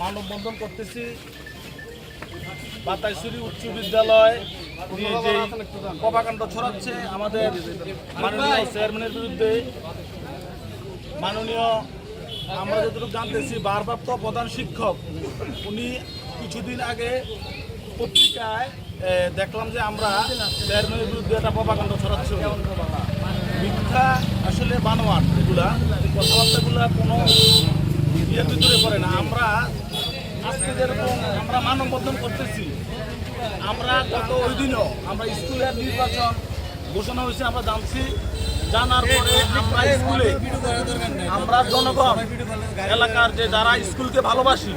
মানববন্ধন করতেছি। বাতাইশুরি উচ্চ বিদ্যালয় যে কপাকাণ্ড ছড়াচ্ছে আমাদের মাননীয় চেয়ারম্যানের বিরুদ্ধে, মাননীয়, আমরা যতটুকু জানতেছি, ভারপ্রাপ্ত প্রধান শিক্ষক, উনি কিছুদিন আগে পত্রিকায় দেখলাম যে আমরা চেয়ারম্যানের বিরুদ্ধে একটা প্রপাকাণ্ড ছড়াচ্ছে। মিথ্যা আসলে বানোয়ার এগুলা, কথাবার্তাগুলা কোনো ইয়ের ভিতরে পড়ে না। আমরা আজকে যেরকম আমরা মানববন্ধন করতেছি, আমরা গত ওই দিনও আমরা স্কুলের নির্বাচন ঘোষণা হয়েছে, আমরা জানছি। জানার পরে আমরা স্কুলে আমরা জনগণ, এলাকার যে যারা স্কুলকে ভালোবাসি,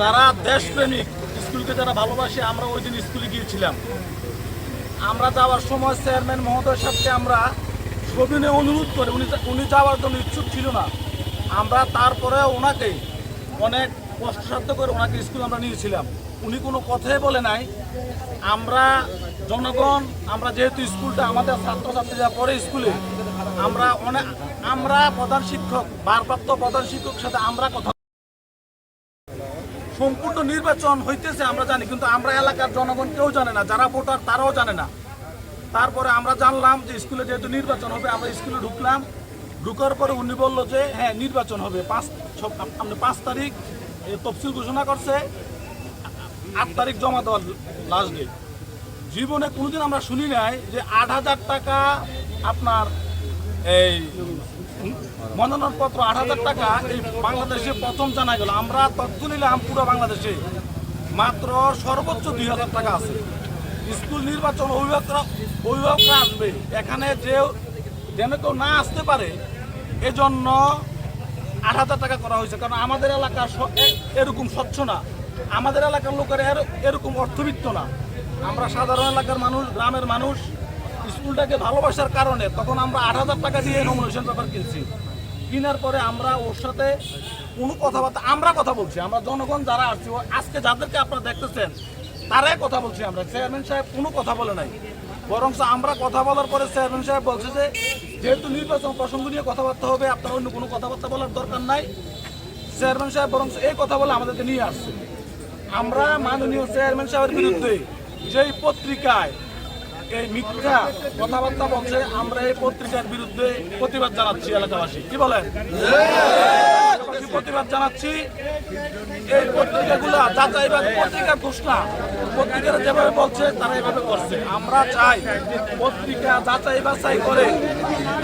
যারা দেশপ্রেমিক স্কুলকে যারা ভালোবাসে, আমরা ওই দিন স্কুলে গিয়েছিলাম। আমরা যাওয়ার সময় চেয়ারম্যান মহোদয় সাহেবকে আমরা সবিনে অনুরোধ করে, উনি উনি যাওয়ার জন্য ইচ্ছুক ছিল না। আমরা তারপরে ওনাকে অনেক কষ্টসাধ্য করে ওনাকে স্কুল আমরা নিয়েছিলাম। উনি কোনো কথাই বলে নাই। আমরা জনগণ, আমরা যেহেতু স্কুলটা আমাদের ছাত্রছাত্রীরা পড়ে স্কুলে, আমরা অনেক, আমরা প্রধান শিক্ষক, ভারপ্রাপ্ত প্রধান শিক্ষকের সাথে আমরা কথা সম্পূর্ণ নির্বাচন হইতেছে আমরা জানি, কিন্তু আমরা এলাকার জনগণ কেউ জানে না, যারা ভোটার তারাও জানে না। তারপরে আমরা জানলাম যে স্কুলে যেহেতু নির্বাচন হবে, আমরা স্কুলে ঢুকলাম। ঢুকার পরে উনি বলল যে হ্যাঁ নির্বাচন হবে। পাঁচ আপনি পাঁচ তারিখ তফসিল ঘোষণা করছে আট তারিখ জমা দেওয়ার লাস্ট ডেট জীবনে কোনোদিন আমরা শুনি নাই যে আট হাজার টাকা আপনার এই মনোনয়নপত্র, আট হাজার টাকা এই বাংলাদেশে প্রথম জানা গেল। আমরা তথ্য নিলাম পুরো বাংলাদেশে। মাত্র সর্বোচ্চ দুই হাজার টাকা আছে। স্কুল নির্বাচন অভিভাবকরা অভিভাবকরা আসবে। এখানে যে যেন কেউ না আসতে পারে, এজন্য আট হাজার টাকা করা হয়েছে। কারণ আমাদের এলাকা এরকম স্বচ্ছ না। আমাদের এলাকার লোকের এর- এরকম অর্থবিত্ত না। আমরা সাধারণ এলাকার মানুষ, গ্রামের মানুষ, স্কুলটাকে ভালোবাসার কারণে তখন আমরা আট হাজার টাকা দিয়ে নমিনেশন পেপার কিনছি। কেনার পরে আমরা ওর সাথে কোনো কথাবার্তা আমরা কথা বলছি। আমরা জনগণ যারা আসছি আজকে যাদেরকে আপনারা দেখতেছেন, তারাই কথা বলছি আমরা। চেয়ারম্যান সাহেব কোনো কথা বলে নাই। বরং আমরা কথা বলার পরে চেয়ারম্যান সাহেব বলছে যে যেহেতু নির্বাচন প্রসঙ্গ নিয়ে কথাবার্তা হবে, আপনার অন্য কোনো কথাবার্তা বলার দরকার নাই। চেয়ারম্যান সাহেব, বরং এই কথা বলে আমাদেরকে নিয়ে আসছে। আমরা মাননীয় চেয়ারম্যান সাহেবের বিরুদ্ধে যেই পত্রিকায় এই মিথ্যা কথাবার্তা বলছে, আমরা এই পত্রিকার বিরুদ্ধে প্রতিবাদ জানাচ্ছি এলাকাবাসী। কি বলেন? প্রতিবাদ জানাচ্ছি। এই পত্রিকাগুলো যাচাইবাদ পত্রিকার ঘোষণা পত্রিকারা যেভাবে বলছে, তারা এভাবে করছে। আমরা চাই পত্রিকা যাচাই বাছাই করে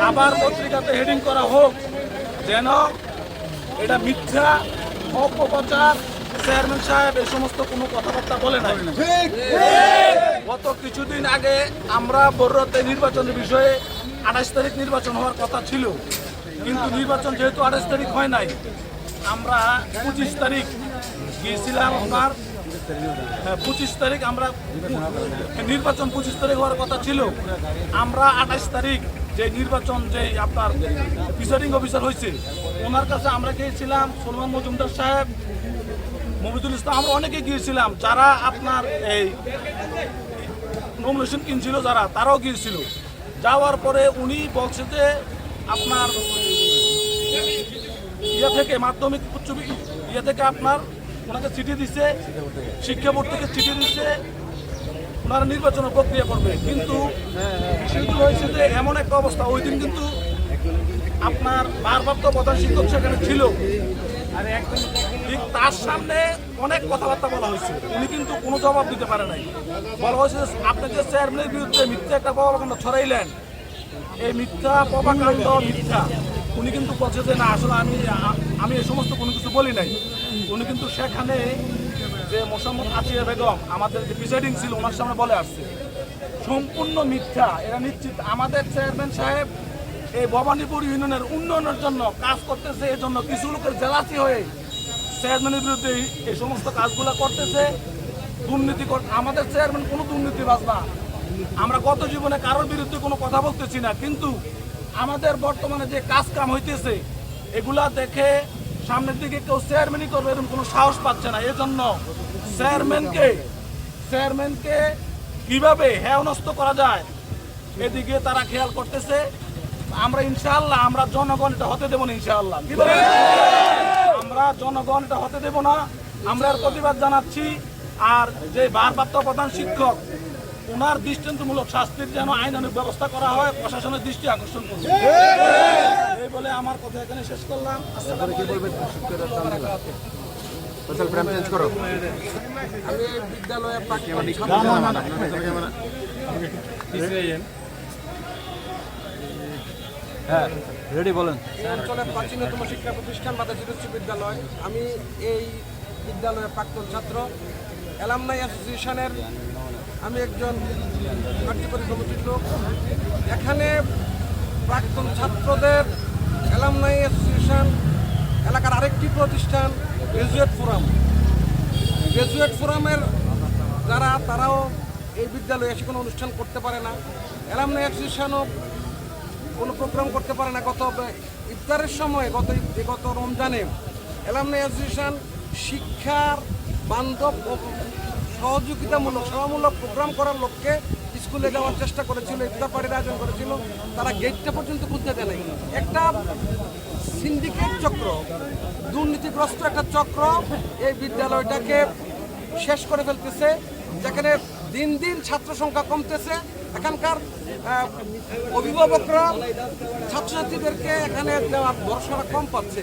আবার পত্রিকাতে হেডিং করা হোক, যেন এটা মিথ্যা, অপপ্রচার, চেয়ারম্যান সাহেব এই সমস্ত কোনো কথাবার্তা বলে নাই। গত কিছুদিন আগে আমরা বড়তে নির্বাচনের বিষয়ে আঠাশ তারিখ নির্বাচন হওয়ার কথা ছিল। কিন্তু নির্বাচন যেহেতু আঠাশ তারিখ হয় নাই আমরা পঁচিশ তারিখ গিয়েছিলাম আপনার হ্যাঁ, পঁচিশ তারিখ আমরা নির্বাচন পঁচিশ তারিখ হওয়ার কথা ছিল। আমরা আঠাশ তারিখ যে নির্বাচন যে আপনার প্রিসাইডিং অফিসার হয়েছে ওনার কাছে আমরা গিয়েছিলাম সলমান মজুমদার সাহেব মমিদুল ইসলাম আমরা অনেকে গিয়েছিলাম যারা আপনার এই নমিনেশন কিনছিল যারা তারাও গিয়েছিল। যাওয়ার পরে উনি বলছে যে আপনার ইয়ে থেকে মাধ্যমিক উচ্চ ইয়ে থেকে আপনার ওনাকে চিঠি দিচ্ছে শিক্ষা বোর্ড থেকে চিঠি দিচ্ছে ওনারা নির্বাচনের প্রক্রিয়া করবে। কিন্তু হয়েছে যে এমন একটা অবস্থা, ওই দিন কিন্তু আপনার ভারপ্রাপ্ত প্রধান শিক্ষক সেখানে ছিল। ঠিক তার সামনে অনেক কথাবার্তা বলা হয়েছে। উনি কিন্তু কোনো জবাব দিতে পারে নাই। বলা হয়েছে, আপনি যে চেয়ারম্যানের বিরুদ্ধে মিথ্যা একটা প্রভাকাণ্ড ছড়াইলেন, এই মিথ্যা প্রভাকাণ্ড মিথ্যা। উনি কিন্তু বলছে যে, না, আসলে আমি আমি এই সমস্ত কোনো কিছু বলি নাই। উনি কিন্তু সেখানে যে মোসাম্মদ আচিয়া বেগম, আমাদের যে প্রিসাইডিং ছিল ওনার সামনে বলে আসছে। সম্পূর্ণ মিথ্যা, এরা নিশ্চিত। আমাদের চেয়ারম্যান সাহেব এই ভবানীপুর ইউনিয়নের উন্নয়নের জন্য কাজ করতেছে, এই জন্য কিছু লোকের জেলাসি হয়ে চেয়ারম্যানের বিরুদ্ধে এই- সমস্ত কাজগুলো করতেছে। দুর্নীতি আমাদের চেয়ারম্যান কোনো দুর্নীতিবাজ না। আমরা গত জীবনে কারোর বিরুদ্ধে কোনো কথা বলতেছি না, কিন্তু আমাদের বর্তমানে যে কাজ কাম হইতেছে, এগুলা দেখে সামনের দিকে কেউ চেয়ারম্যানই করবে এরকম কোনো সাহস পাচ্ছে না। এজন্য চেয়ারম্যানকে চেয়ারম্যানকে কীভাবে হেয়নস্ত করা যায়, এদিকে তারা খেয়াল করতেছে। আমরা ইনশাআল্লাহ, আমরা জনগণ এটা হতে দেবো না ইনশাআল্লাহ। আমরা জনগণ এটা হতে দেব না। আমরা প্রতিবাদ জানাচ্ছি। আর যে ভারপ্রাপ্ত প্রধান শিক্ষক ওনার দৃষ্টান্তমূলক শাস্তির যেন আইনানুগ ব্যবস্থা করা হয় প্রশাসনের দৃষ্টি আকর্ষণ করবে এই বলে আমার কথা এখানে শেষ করলাম। আমি বিদ্যালয়ে প্রাক্তন ছাত্র অঞ্চলের প্রাচীনতম শিক্ষা প্রতিষ্ঠান মাদাসির উচ্চ বিদ্যালয়। আমি এই বিদ্যালয়ের প্রাক্তন ছাত্র। অ্যালামনাই অ্যাসোসিয়েশনের আমি একজন কার্যকরী কমিটির লোক। এখানে প্রাক্তন ছাত্রদের অ্যালামনাই অ্যাসোসিয়েশন, এলাকার আরেকটি প্রতিষ্ঠান, গ্রাজুয়েট ফোরাম। গ্রাজুয়েট ফোরামের যারা, তারাও এই বিদ্যালয়ে এসে কোনো অনুষ্ঠান করতে পারে না। অ্যালামনাই অ্যাসোসিয়েশনও কোনো প্রোগ্রাম করতে পারে না। গত ইফতারের সময়, গত গত রমজানে এলামনাই অ্যাসোসিয়েশন শিক্ষার বান্ধব সহযোগিতামূলক, সেবামূলক প্রোগ্রাম করার লক্ষ্যে স্কুলে যাওয়ার চেষ্টা করেছিল ইফতার পার্টির আয়োজন করেছিল, তারা গেটটা পর্যন্ত খুলতে দেয় নাই। একটা সিন্ডিকেট চক্র, দুর্নীতিগ্রস্ত একটা চক্র, এই বিদ্যালয়টাকে শেষ করে ফেলতেছে, যেখানে দিন দিন ছাত্র সংখ্যা কমতেছে এখানকার অভিভাবকরা ছাত্রছাত্রীদেরকে এখানে দেওয়ার ভরসাটা কম পাচ্ছে।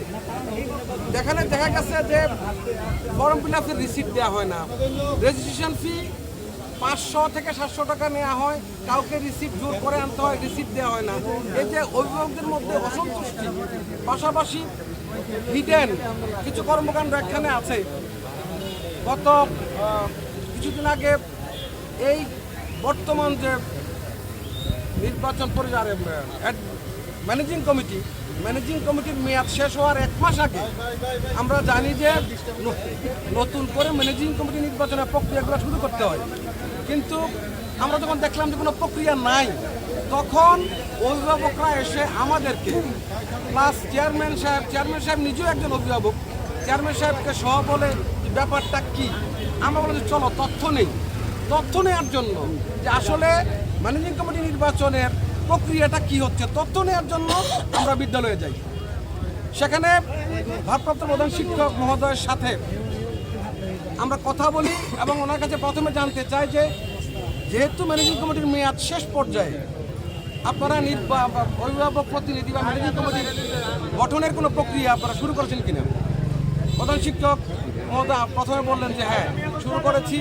যেখানে দেখা গেছে যে ফর্ম ফিল আপের রিসিপ্ট দেওয়া হয় না। রেজিস্ট্রেশন ফি পাঁচশো থেকে সাতশো টাকা নেওয়া হয়, কাউকে রিসিপ্ট জোর করে আনতে হয় রিসিপ্ট দেওয়া হয় না। যে অভিভাবকদের মধ্যে অসন্তুষ্টি। পাশাপাশি হিডেন কিছু কর্মকাণ্ড এখানে আছে। গত কিছুদিন আগে এই বর্তমান যে নির্বাচন পরিচারে ম্যানেজিং কমিটি ম্যানেজিং কমিটির মেয়াদ শেষ হওয়ার এক মাস আগে আমরা জানি যে নতুন করে ম্যানেজিং কমিটি নির্বাচনের প্রক্রিয়াগুলো শুরু করতে হয়। কিন্তু আমরা যখন দেখলাম যে কোনো প্রক্রিয়া নাই, তখন অভিভাবকরা এসে আমাদেরকে প্লাস চেয়ারম্যান সাহেব চেয়ারম্যান সাহেব নিজেও একজন অভিভাবক চেয়ারম্যান সাহেবকে সহ বলে ব্যাপারটা কি? আমরা যে চলো, তথ্য নেই। তথ্য নেওয়ার জন্য যে আসলে ম্যানেজিং কমিটি নির্বাচনের প্রক্রিয়াটা কি হচ্ছে, তথ্য নেওয়ার জন্য আমরা বিদ্যালয়ে যাই। সেখানে ভারপ্রাপ্ত প্রধান শিক্ষক মহোদয়ের সাথে আমরা কথা বলি এবং ওনার কাছে প্রথমে জানতে চাই যে, যেহেতু ম্যানেজিং কমিটির মেয়াদ শেষ পর্যায়ে, আপনারা অভিভাবক প্রতিনিধি বা ম্যানেজিং কমিটির গঠনের কোনো প্রক্রিয়া আপনারা শুরু করেছেন কিনা? প্রধান শিক্ষক মহোদয় প্রথমে বললেন যে হ্যাঁ শুরু করেছি।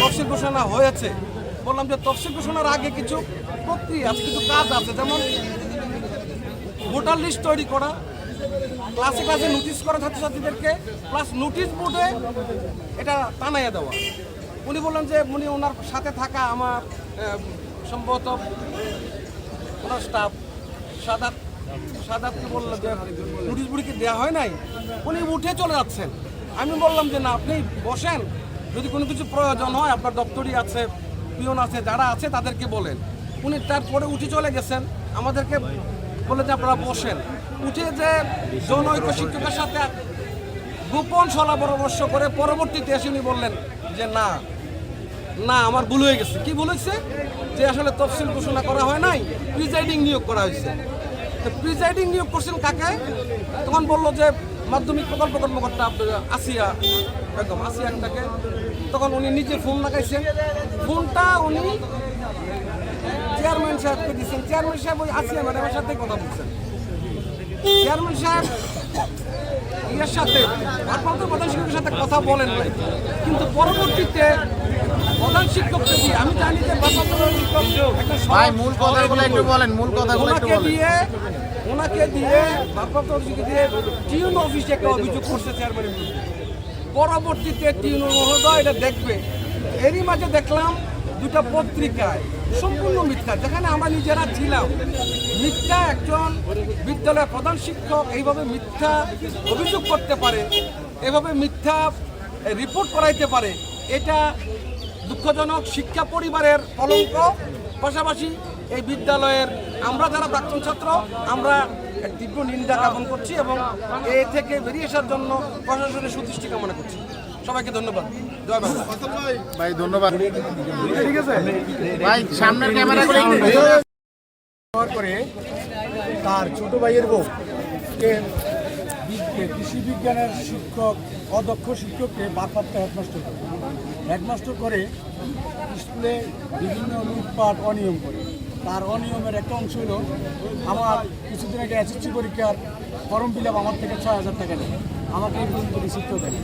তফসিল ঘোষণা হয়েছে। বললাম যে তফসিল ঘোষণার আগে কিছু প্রক্রিয়া আছে কিছু কাজ আছে। যেমন ভোটার লিস্ট তৈরি করা, ক্লাসে ক্লাসে নোটিশ করা ছাত্রছাত্রীদেরকে প্লাস নোটিশ বোর্ডে এটা টানাইয়া দেওয়া। উনি বললেন যে উনি ওনার সাথে থাকা আমার সম্ভবত ওনার স্টাফ সাদাত, সাদাতকে বলল যে নোটিশ বোর্ডে কি দেওয়া হয় নাই? উনি উঠে চলে যাচ্ছেন। আমি বললাম যে না, আপনি বসেন। যদি কোনো কিছু প্রয়োজন হয়, আপনার দপ্তরি আছে, পিয়ন আছে, যারা আছে তাদেরকে বলেন। উনি তারপরে উঠে চলে গেছেন, আমাদেরকে বলে যে আপনারা বসেন। উঠে যে জনৈক শিক্ষকের সাথে গোপন সলা পরামর্শ করে পরবর্তীতে এসে উনি বললেন যে, না না, আমার ভুল হয়ে গেছে। কি ভুল হয়েছে? যে আসলে তফসিল ঘোষণা করা হয় নাই, প্রিজাইডিং নিয়োগ করা হয়েছে। তো প্রিজাইডিং নিয়োগ করছেন কাকে? তখন বলল যে, মাধ্যমিক প্রকল্প কর্মকর্তা আসিয়া একদম আসিয়া তাকে তখন উনি নিজে ফোন লাগাইছেন। ফোনটা উনি চেয়ারম্যান সাহেবকে দিচ্ছেন চেয়ারম্যান সাহেব ওই আসিয়া ম্যাডামের সাথে কথা বলছেন। চেয়ারম্যান সাহেব ইয়ের সাথে ভারপ্রাপ্ত প্রধান শিক্ষকের সাথে কথা বলেন নাই। কিন্তু পরবর্তীতে প্রধান শিক্ষককে দিয়ে আমি জানি যে ভাই মূল কথাগুলো একটু বলেন মূল কথাগুলো একটু দিয়ে ওনাকে দিয়ে ভারপ্রাপ্ত দিয়ে টিউন অফিসে একটা অভিযোগ করছে চেয়ারম্যানের বিরুদ্ধে। পরবর্তীতে টিউন মহোদয় এটা দেখবে। এরই মাঝে দেখলাম দুটা পত্রিকায় সম্পূর্ণ মিথ্যা। যেখানে আমরা নিজেরা ছিলাম। মিথ্যা একজন বিদ্যালয়ের প্রধান শিক্ষক এইভাবে মিথ্যা অভিযোগ করতে পারে, এভাবে মিথ্যা রিপোর্ট করাইতে পারে, এটা দুঃখজনক। শিক্ষা পরিবারের কলঙ্ক। পাশাপাশি এই বিদ্যালয়ের আমরা যারা প্রাক্তন ছাত্র, আমরা তীব্র নিন্দা জ্ঞাপন করছি এবং এ থেকে বেরিয়ে আসার জন্য প্রশাসনের সুদৃষ্টি কামনা করছি। সবাইকে ধন্যবাদ। জয় বাংলা ভাই ধন্যবাদ। ঠিক আছে? ভাই সামনের ক্যামেরাগুলো ব্যবহার করে তার ছোট ভাইয়ের বউকে আজকে কৃষি বিজ্ঞানের শিক্ষক অদক্ষ শিক্ষককে ভারপ্রাপ্ত হেডমাস্টার করে। হেডমাস্টার করে স্কুলে বিভিন্ন লুটপাট অনিয়ম করে। তার অনিয়মের একটা অংশ হলো, আমার কিছুদিন আগে এসএসসি পরীক্ষার ফর্ম ফিল আমার থেকে ছয় হাজার টাকা নেয়। আমাকে এই পর্যন্ত রিসিপ্টও দেয়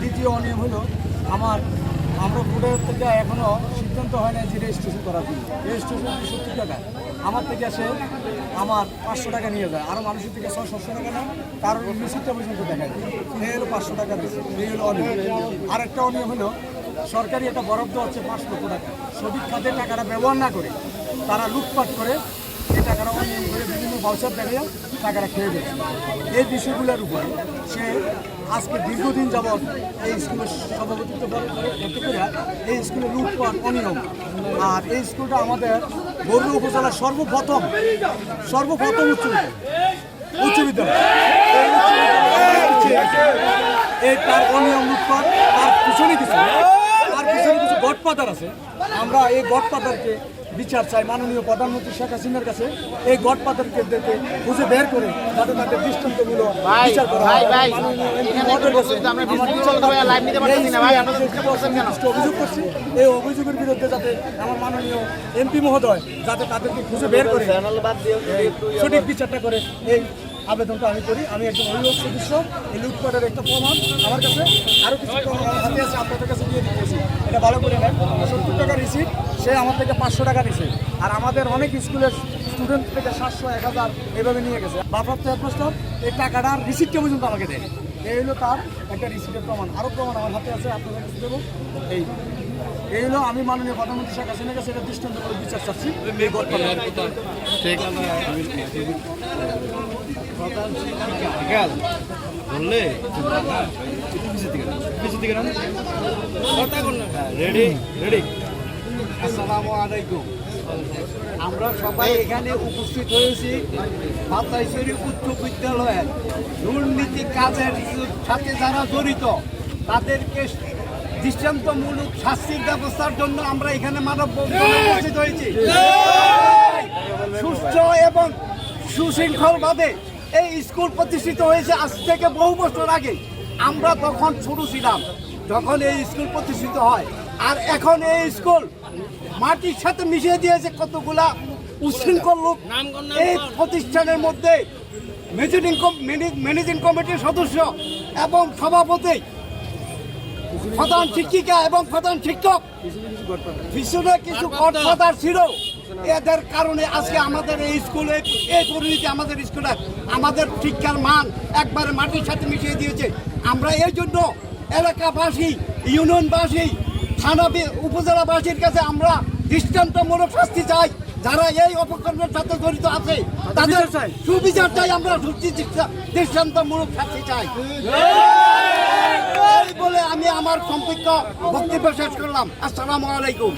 দ্বিতীয় অনিয়ম হলো, আমার, আমরা বোর্ডের থেকে এখনও সিদ্ধান্ত হয় না যে রেজিস্ট্রেশন করার জন্য। রেজিস্ট্রেশন সত্তর টাকা। আমার থেকে সে আমার পাঁচশো টাকা নিয়ে যায়। আরও মানুষের থেকে ছয় সাতশো টাকা নেয়। তার রিসিপ্টটা পর্যন্ত দেখায় এই হলো পাঁচশো টাকা এই হলো অনিয়ম। আরেকটা অনিয়ম হলো, সরকারি একটা বরাদ্দ হচ্ছে পাঁচ লক্ষ টাকা। সঠিক খাতে টাকাটা ব্যবহার না করে তারা লুটপাট করে এই টাকাটা অনিয়ম করে বিভিন্ন ভাউচার দেখিয়ে টাকাটা খেয়ে দিচ্ছে এই বিষয়গুলোর উপরে সে আজকে দীর্ঘদিন যাবৎ এই স্কুলের সভাপতিত্ব করে এই স্কুলে লুটপাট অনিয়ম। আর এই স্কুলটা আমাদের গরু উপজেলার সর্বপ্রথম সর্বপ্রথম উচ্চ উচ্চ বিদ্যালয়। এই তার অনিয়ম লুটপাট, তার পিছনে কিছু, তার পিছনে কিছু গডপাতার আছে। আমরা এই গডপাতারকে বিচার চাই মাননীয় প্রধানমন্ত্রী শেখ হাসিনার কাছে। এই গডপাতারকে দেখে খুঁজে বের করে তাদের তাদের দৃষ্টান্তমূলক বিচার করা অভিযোগ করছি। এই অভিযোগের বিরুদ্ধে যাতে আমার মাননীয় এমপি মহোদয় যাতে তাদেরকে খুঁজে বের করে এই সঠিক বিচারটা করে এই আবেদনটা আমি করি। আমি একজন অভিভাবক সদস্য, এই লুটপাটের একটা প্রমাণ আমার কাছে। আরও কিছু হাতে আছে, আপনাদের কাছে দিয়ে দিতেছি। এটা ভালো করে নেন। সত্তর টাকা রিসিপ্ট সে আমার থেকে পাঁচশো টাকা নিছে। আর আমাদের অনেক স্কুলের স্টুডেন্ট থেকে সাতশো, এক হাজার এভাবে নিয়ে গেছে। বাপ্রাপ্ত হেডমাস্টার, এই টাকাটার রিসিপ্টটা পর্যন্ত আমাকে দেয় এই হলো তার একটা রিসিপ্টের প্রমাণ। আরও প্রমাণ আমার হাতে আছে, আপনাদের কাছে দেবো। এই। এই হলো আমি মাননীয় প্রধানমন্ত্রী শেখ হাসিনার কাছে এটা দৃষ্টান্তমূলক বিচার চাচ্ছি। এই গল্পটা ঠিক রেডি রেডি আসসালামু আলাইকুম। আমরা সবাই এখানে উপস্থিত হয়েছি মাতাইশ্বরী উচ্চ বিদ্যালয়ের দুর্নীতি কাজের সাথে যারা জড়িত তাদেরকে দৃষ্টান্তমূলক শাস্তির ব্যবস্থার জন্য আমরা এখানে মানব উপস্থিত হয়েছি। সুস্থ এবং সুশৃঙ্খলভাবে এই স্কুল প্রতিষ্ঠিত হয়েছে আজ থেকে বহু বছর আগে। আমরা তখন ছোট ছিলাম যখন এই স্কুল প্রতিষ্ঠিত হয়। আর এখন এই স্কুল মাটির সাথে মিশিয়ে দিয়েছে কতগুলা উশৃঙ্খল লোক। এই প্রতিষ্ঠানের মধ্যে ম্যানেজিং ম্যানেজিং কমিটির সদস্য এবং সভাপতি প্রধান শিক্ষিকা এবং প্রধান শিক্ষক। পিছনে কিছু গডফাদার ছিল। এদের কারণে আজকে আমাদের এই স্কুলে, এই পরিণতি আমাদের স্কুলে, আমাদের শিক্ষার মান একবারে মাটির সাথে মিশিয়ে দিয়েছে। আমরা এই জন্য এলাকাবাসী, ইউনিয়নবাসী, থানা উপজেলাবাসীর কাছে আমরা দৃষ্টান্তমূলক শাস্তি চাই। যারা এই অপকর্মের সাথে জড়িত আছে তাদের চাই। সুবিচার চাই। আমরা দৃষ্টান্তমূলক শাস্তি চাই। এই বলে আমি আমার সম্পৃক্ত বক্তব্য শেষ করলাম। আসসালামু আলাইকুম।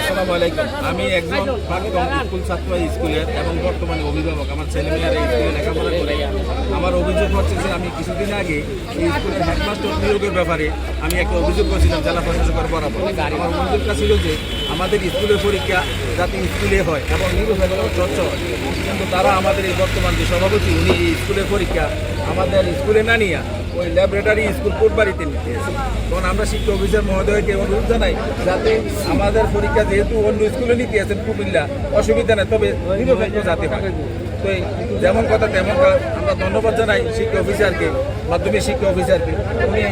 আসসালামু আলাইকুম। আমি একজন প্রাক্তন স্কুল ছাত্র স্কুলের এবং বর্তমানে অভিভাবক। আমার ছেলে মেয়েরা স্কুলে লেখাপড়া করে। আমার অভিযোগ হচ্ছে যে আমি কিছুদিন আগে এই স্কুলের হেডমাস্টার নিয়োগের ব্যাপারে আমি একটা অভিযোগ করেছিলাম জেলা প্রশাসকের বরাবর। আমার অভিযোগটা ছিল যে আমাদের স্কুলের পরীক্ষা যাতে স্কুলে হয় এবং নিরপেক্ষ স্বচ্ছ হয়। কিন্তু তারা আমাদের এই বর্তমান যে সভাপতি, উনি এই স্কুলের পরীক্ষা আমাদের স্কুলে না নিয়ে ওই ল্যাবরেটরি স্কুল কোটবাড়িতে নিতে তখন আমরা শিক্ষা অফিসার মহোদয়কে অনুরোধ জানাই যাতে আমাদের পরীক্ষা যেহেতু অন্য স্কুলে নিতে আসেন কুমিল্লা, অসুবিধা নেই, তবে নিরপেক্ষ যাতে হয়। তো যেমন কথা তেমন কাজ আমরা ধন্যবাদ জানাই শিক্ষা অফিসারকে, মাধ্যমিক শিক্ষা অফিসারকে। উনি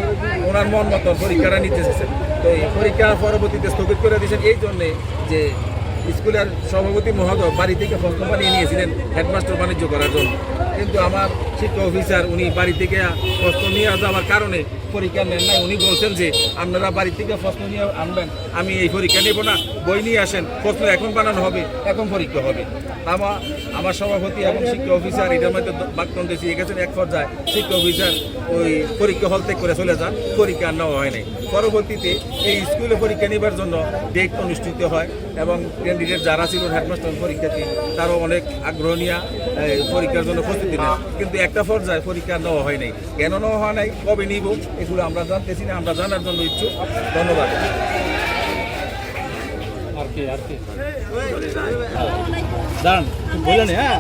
ওনার মন মতো পরীক্ষাটা নিতে এসেছেন। তো এই পরীক্ষা পরবর্তীতে স্থগিত করে দিয়েছেন। এই জন্যে যে স্কুলের সভাপতি মহোদয় বাড়ি থেকে প্রশ্ন নিয়েছিলেন হেডমাস্টার বাণিজ্য করার জন্য। কিন্তু আমার শিক্ষা অফিসার উনি বাড়ি থেকে প্রশ্ন নিয়ে যাওয়ার কারণে পরীক্ষা নেন নাই। উনি বলছেন যে, আপনারা বাড়ি থেকে প্রশ্ন নিয়ে আনবেন। আমি এই পরীক্ষা নেব না। বই নিয়ে আসেন। প্রশ্ন এখন বানানো হবে। এখন পরীক্ষা হবে। আমার আমার সভাপতি এবং শিক্ষা অফিসার এটার মধ্যে বাক্তন দিয়ে গেছেন। এক পর্যায়ে শিক্ষা অফিসার ওই পরীক্ষা হল থেকে করে চলে যান। পরীক্ষা নেওয়া হয় নাই। পরবর্তীতে এই স্কুলে পরীক্ষা নেবার জন্য ডেট অনুষ্ঠিত হয় এবং ক্যান্ডিডেট যারা ছিল হেডমাস্টার পরীক্ষার্থী, তারও অনেক আগ্রহ নিয়ে পরীক্ষার জন্য প্রস্তুতি নেন। কিন্তু একটা পর্যায়ে পরীক্ষা নেওয়া হয় নাই। কেন নেওয়া হয় নাই? কবে নিব? এগুলো আমরা জানতেছি না আমরা জানার জন্য ইচ্ছুক। ধন্যবাদ। দাঁড়ান বললেন হ্যাঁ?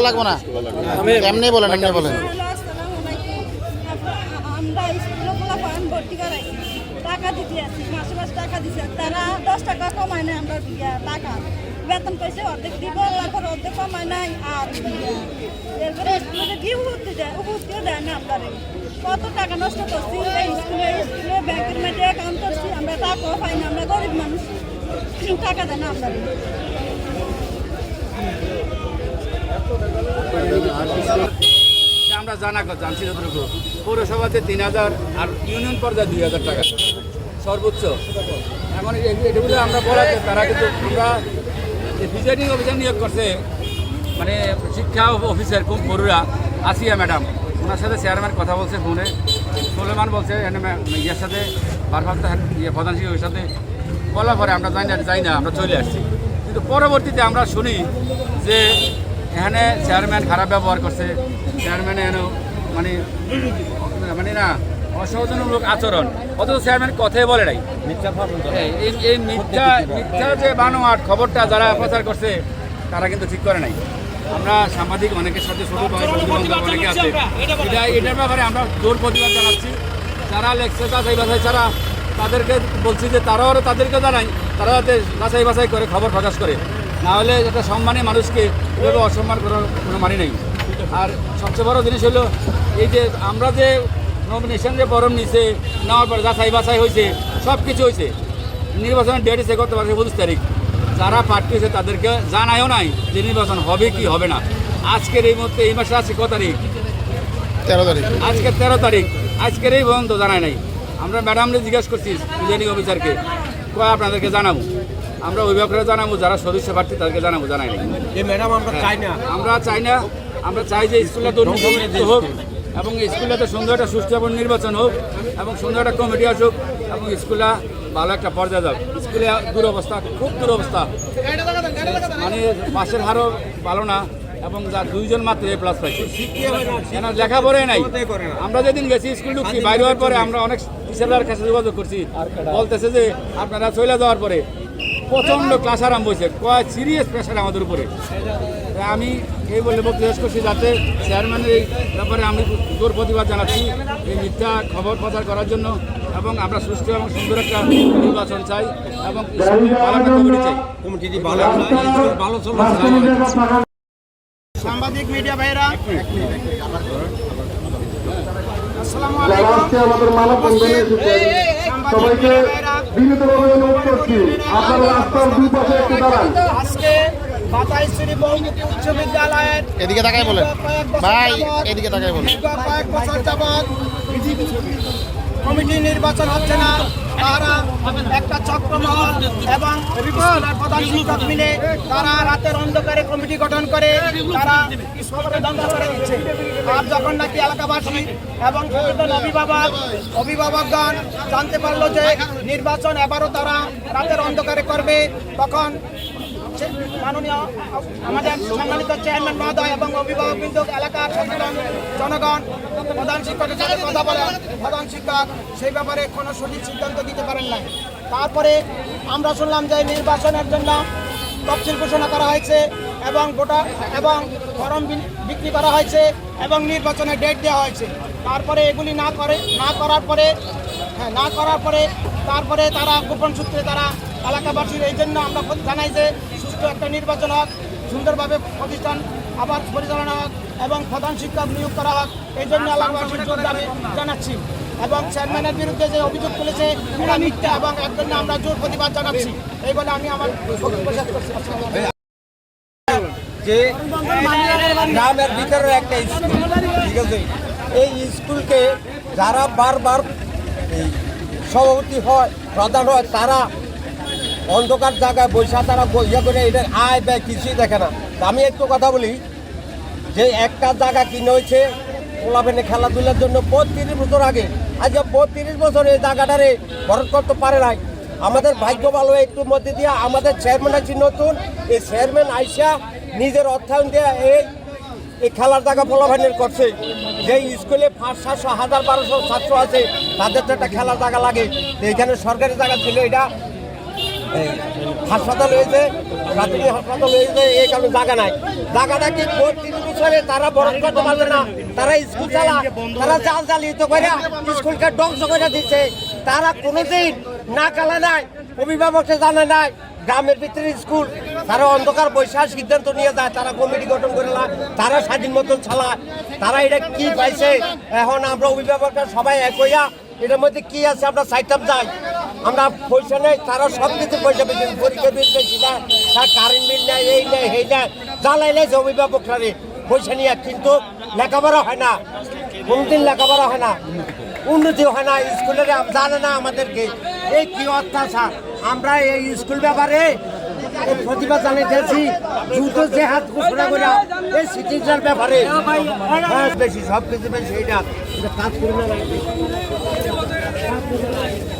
লাগবো না। এমনি বলেন এমনি বলেন আমরা স্কুলে পোলাপান ভর্তি করাইছি টাকা দিতে আছি মাসে মাসে টাকা দিছে। তারা দশ টাকা কমায় নাই আমরা টাকা। বেতন পাইছে অর্ধেক দিব তারপর অর্ধেক কমায় নাই, আর এরপরে স্কুলে দিয়ে উপস্থিত দেয়? উপস্থিত দেয় না আমরা কত টাকা নষ্ট করছি স্কুলে স্কুলে ব্যাংকের মধ্যে অ্যাকাউন্ট করছি, আমরা টাকাও পাই না, আমরা গরিব মানুষ। টাকা দেয় না আমরা আমরা জানা, জানছি যতটুকু। পৌরসভাতে তিন হাজার আর ইউনিয়ন পর্যায়ে দুই হাজার টাকা। সর্বোচ্চ। এখন এগুলো আমরা বলাতে তারা কিন্তু আমরা প্রিজাইডিং অফিসার নিয়োগ করছে মানে শিক্ষা অফিসার খুব বড়ুরা আসিয়া ম্যাডাম, ওনার সাথে চেয়ারম্যান কথা বলছে ফোনে সোলেমান বলছে ইয়ের সাথে, ভারপ্রাপ্ত হেড- ইয়ে প্রধান শিক্ষকের সাথে বলার পরে, আমরা যাই না যাই না, আমরা চলে আসছি। কিন্তু পরবর্তীতে আমরা শুনি যে এখানে চেয়ারম্যান খারাপ ব্যবহার করছে। চেয়ারম্যান এন মানে মানে না অসহজনমূলক আচরণ। অথচ চেয়ারম্যান কথাই বলে নাই। এই- এই এই মিথ্যা মিথ্যা যে বানোয়াট খবরটা যারা প্রচার করছে তারা কিন্তু ঠিক করে নাই। আমরা সাংবাদিক অনেকের সাথে ছোট অনেকে আছে। এটা এটার ব্যাপারে আমরা জোর প্রতিবাদ জানাচ্ছি। যারা লেখছে যাচাই বাছাই ছাড়া তাদেরকে বলছি যে তারাও তাদেরকে জানাই। তারা যাতে বাছাই বাছাই করে খবর প্রকাশ করে। না হলে একটা সম্মানী মানুষকে এভাবে অসম্মান করার কোনো মানি নেই। আর সবচেয়ে বড় জিনিস হলো এই যে আমরা যে নমিনেশন যে বরম নিছে নেওয়ার পরে যাচাই বাছাই হয়েছে সব কিছু হয়েছে নির্বাচনের ডেট এসে করতে পারছে পঁচিশ তারিখ। যারা প্রার্থী হয়েছে তাদেরকে জানায়ও নাই যে নির্বাচন হবে কি হবে না। আজকের এই মুহূর্তে এই মাসে আছে ক তারিখ? তেরো তারিখ। আজকে তেরো তারিখ। আজকের এই পর্যন্ত জানায় নাই। আমরা ম্যাডামরে জিজ্ঞেস করছি প্রিজাইডিং অফিসারকে। কয় আপনাদেরকে জানাব? আমরা অভিভাবকরা জানাব যারা সদস্য প্রার্থী তাদেরকে জানাব জানাই নাই। ম্যাডাম আমরা চাই না। আমরা চাই না। আমরা চাই যে স্কুলটা দুর্নীতিমুক্ত হোক এবং স্কুলটাতে সুন্দর একটা সুষ্ঠু এবং নির্বাচন হোক এবং সুন্দর একটা কমিটি আসুক এবং স্কুলটা ভালো একটা পর্যায়ে যাক। স্কুলে দুরবস্থা, খুব দুরবস্থা। মানে পাশের হারও ভালো না এবং যা দুইজন মাত্র এ প্লাস পাইছে। কেন লেখাপড়াই নাই? আমরা যেদিন গেছি, স্কুল ঢুকছি, বাইরে হওয়ার পরে আমরা অনেক টিচারদের কাছে যোগাযোগ করছি। বলতেছে যে আপনারা চলে যাওয়ার পরে প্রচণ্ড ক্লাস আরম্ভ হয়েছে। কয় সিরিয়াস প্রেশার আমাদের উপরে। আমি এই বলে বক্তব্য শেষ করছি যাতে চেয়ারম্যানের এই ব্যাপারে আমি জোর প্রতিবাদ জানাচ্ছি এই মিথ্যা খবর প্রচার করার জন্য এবং আমরা সুস্থ এবং সুন্দর একটা নির্বাচন চাই এবং কমিটি সাংবাদিক মিডিয়া ভাইরা আসসালামু আমাদের এসেছেন সবাইকে বিনীতভাবে অনুরোধ করছি আপনারা রাস্তার দুই পাশে একটু দাঁড়ান। আজকে বাতাইশ্রী বহুমুখী উচ্চ বিদ্যালয়ের এদিকে তাকাই বলেন। ভাই এদিকে তাকাই বলেন। কয়েক বছর যাবৎ কমিটি নির্বাচন হচ্ছে না। তারা একটা চক্রমহল এবং প্রধান শিক্ষক মিলে তারা রাতের অন্ধকারে কমিটি গঠন করে তারা স্কুলকে দঙ্গা করে দিচ্ছে। আর যখন নাকি এলাকাবাসী এবং অভিভাবক অভিভাবকগণ জানতে পারল যে নির্বাচন এবারও তারা রাতের অন্ধকারে করবে, তখন সে- মাননীয় আমাদের সম্মানিত চেয়ারম্যান মহোদয় এবং অভিভাবক বিন্দু এলাকার সচেতন জনগণ, প্রধান শিক্ষকের সাথে কথা বলেন প্রধান শিক্ষক সেই ব্যাপারে কোনো সঠিক সিদ্ধান্ত দিতে পারেন নাই। তারপরে আমরা শুনলাম যে নির্বাচনের জন্য তফসিল ঘোষণা করা হয়েছে এবং ভোটার এবং ফরম বিক্রি করা হয়েছে এবং নির্বাচনের ডেট দেওয়া হয়েছে। তারপরে এগুলি না করে না করার পরে হ্যাঁ না করার পরে তারপরে তারা গোপন সূত্রে তারা এলাকাবাসীর এই জন্য আমরা জানাই যে সুষ্ঠু একটা নির্বাচন হোক সুন্দরভাবে প্রতিষ্ঠান আবার পরিচালনা হোক এবং প্রধান শিক্ষক নিয়োগ করা হোক এই জন্য এলাকাবাসীর জোর দাবি জানাচ্ছি। এবং চেয়ারম্যানের বিরুদ্ধে যে অভিযোগ তুলেছে এটা মিথ্যা এবং এর জন্য আমরা জোর প্রতিবাদ জানাচ্ছি। এই বলে আমি আমার বক্তব্য শেষ করছি। যে গ্রামের ভিতরে একটা স্কুল ঠিক আছে? এই স্কুলকে যারা বারবার সভাপতি হয় প্রধান হয় তারা অন্ধকার জায়গায় বৈশা তারা ইয়ে করে এটা আয় ব্যয় কিছুই দেখে না। আমি একটু কথা বলি, যে একটা জায়গা কিনে হয়েছে পোলাপেনে খেলাধুলার জন্য বত্রিশ বছর আগে। আজ বত্রিশ বছর এই জায়গাটারে ভরত করতে পারে নাই। আমাদের ভাগ্য ভালো একটু মধ্যে দিয়ে আমাদের চেয়ারম্যান আছে নতুন। এই চেয়ারম্যান আইসা নিজের অর্থায়ন দিয়ে এই এই খেলার জায়গা পোলাভাইনের করছে। যে স্কুলে পাঁচ, সাতশো, হাজার বারোশো ছাত্র আছে, তাদের তো একটা খেলার জায়গা লাগে। তো এখানে সরকারি জায়গা ছিল এটা। হাসপাতাল হয়েছে রাত্রি হাসপাতাল হয়েছে, এই কারণে জায়গা নাই। জায়গাটা কি তারা বরণ করতে পারবে না। তারা স্কুল চালা, তারা জাল জ্বালিত করে স্কুলকে ধ্বংস করে দিচ্ছে তারা কোনোদিন না কালা নাই, অভিভাবককে জানে নাই, গ্রামের ভিতরে স্কুল, তারা অন্ধকার বৈশাখ সিদ্ধান্ত নিয়ে যায়, তারা কমিটি গঠন করে না, তারা স্বাধীন মতন চালায় তারা এটা কি পাইছে? এখন আমরা অভিভাবকরা সবাই এক হইয়া, এটার মধ্যে কি আছে, আমরা সাইটাম যাই। আমরা পয়সা নেই তারা সব কিছু পয়সা পেয়েছি পরীক্ষা বিল না তার কারেন্ট বিল নেয় এই নেয় এই নেয় জ্বালাইলে যে অভিভাবকরা রে পয়সা নিয়ে কিন্তু লেখাপড়া হয় না কোনদিন লেখাপড়া হয় না উন্নতি হয় না স্কুলের জানে না আমাদেরকে এই কি অত্যাচার আমরা এই স্কুল ব্যাপারে প্রতিবাদ জানাইতেছি দ্রুত যে হাত ঘোষণা করে এই সিটিজের ব্যাপারে হ্যাঁ, বেশি সব কিছু বেশি এটা কাজ করে না